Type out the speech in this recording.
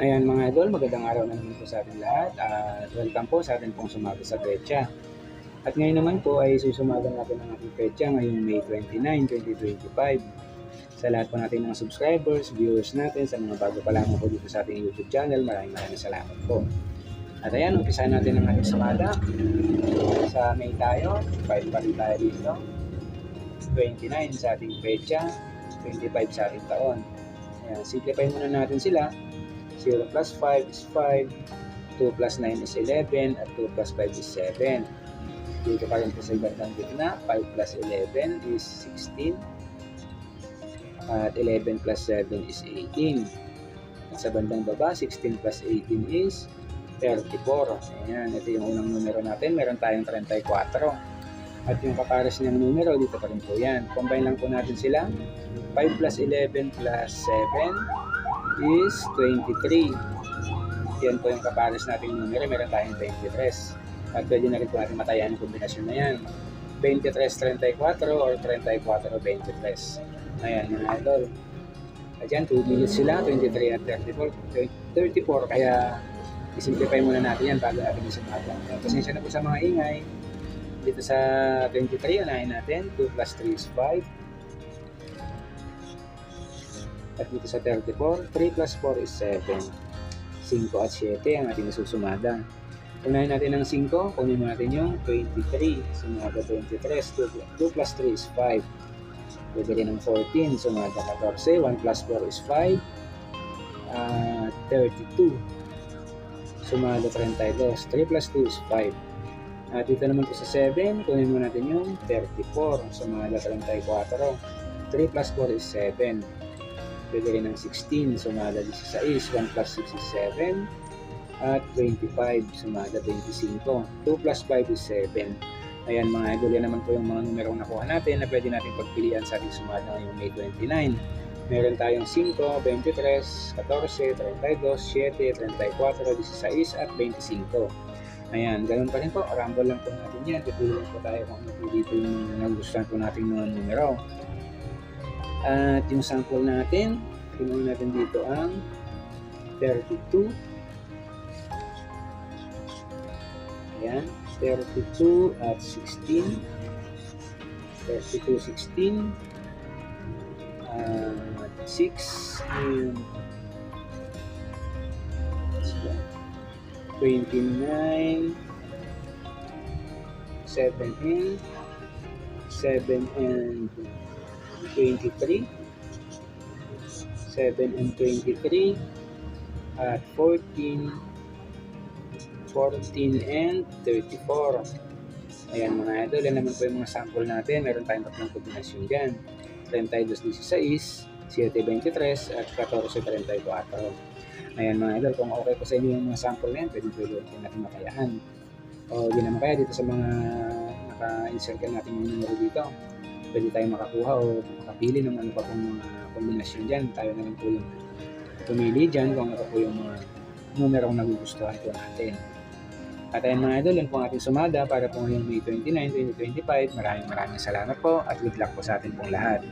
Ayan mga idol, magandang araw na naman po sa ating lahat at welcome po sa ating pong sumaga sa Pecha. At ngayon naman po ay susumagan natin ang ating Pecha ngayong May 29, 2025. Sa lahat po natin mga subscribers, viewers natin, sa mga bago pa lamang po dito sa ating YouTube channel, maraming maraming salamat po. At ayan, umpisa natin ang ating sumada. Sa May tayo, 5 pa rin tayo dito. 29 sa ating Pecha, 25 sa ating taon. Ayan, simplify muna natin sila. 0 plus 5 is 5, 2 plus 9 is 11, at 2 plus 5 is 7. Dito pa rin po sa ibang gitna, 5 plus 11 is 16, at 11 plus 7 is 18. At sa bandang baba, 16 plus 18 is 34. Ayan, ito yung unang numero natin. Meron tayong 34. At yung kapares niyang numero, dito pa rin po yan. Combine lang po natin sila. 5 plus 11 plus 7 is 23. Yan po yung kapares nating numero. Meron tayong 23. At pwede na rin po natin matayan ang kombinasyon na yan. 23-34 or 34-23. Ayan mga idol. At yan, 2 minutes sila, 23 at 34. 34, kaya isimplify muna natin yan bago natin isumaga. Pasensya na po sa mga ingay. Dito sa 23, unahin natin. 2 plus 3 is 5. At dito sa 34, 3 plus 4 is 7. 5 at 7 ang ating isusumada. Unahin natin ang 5, kunin natin yung 23. Sumada 23, 2 plus 3 is 5. Pwede rin ng 14, sumada 14, 1 plus 4 is 5. Uh, 32. Sumada 32, 3 plus 2 is 5. At dito naman po sa 7, kunin mo natin yung 34. Sumada 34. 3 plus 4 is 7. Rin ng 16, sumada 16. 1 plus 6 is 7. At 25, sumada 25. 2 plus 5 is 7. Ayan mga idol, yan naman po yung mga numerong nakuha natin na pwede natin pagpilian sa ating sumada ngayong May 29. Meron tayong 5, 23, 14, 32, 7, 34, 16 at 25. Ayan, ganun pa rin po. Rumble lang po natin yan. Lang po tayo kung ano po dito yung nagustuhan po natin mga numero. At yung sample natin, tingnan natin dito ang 32. Ayan, 32 at 16. 32, 16. At 6 and 29 7 and 7 and 23 7 and 23 at 14 14 and 34 ayan mga idol yan naman po yung mga sample natin. Meron tayong tatlong kombinasyon dyan. 32-16 7-23 at 14-34 ayan mga idol kung okay po sa inyo yung mga sample na yan pwede pwede natin makayahan. O di naman kaya dito sa mga naka-insert ka natin yung numero dito pwede tayong makakuha o makapili ng ano pa pong mga kombinasyon dyan. Tayo na rin po yung pumili dyan kung ano po yung mga numerong nagugustuhan po natin. At ayun mga idol, yan po ang ating sumada para po ngayong May 29, 2025. Maraming maraming salamat po at good luck po sa atin pong lahat.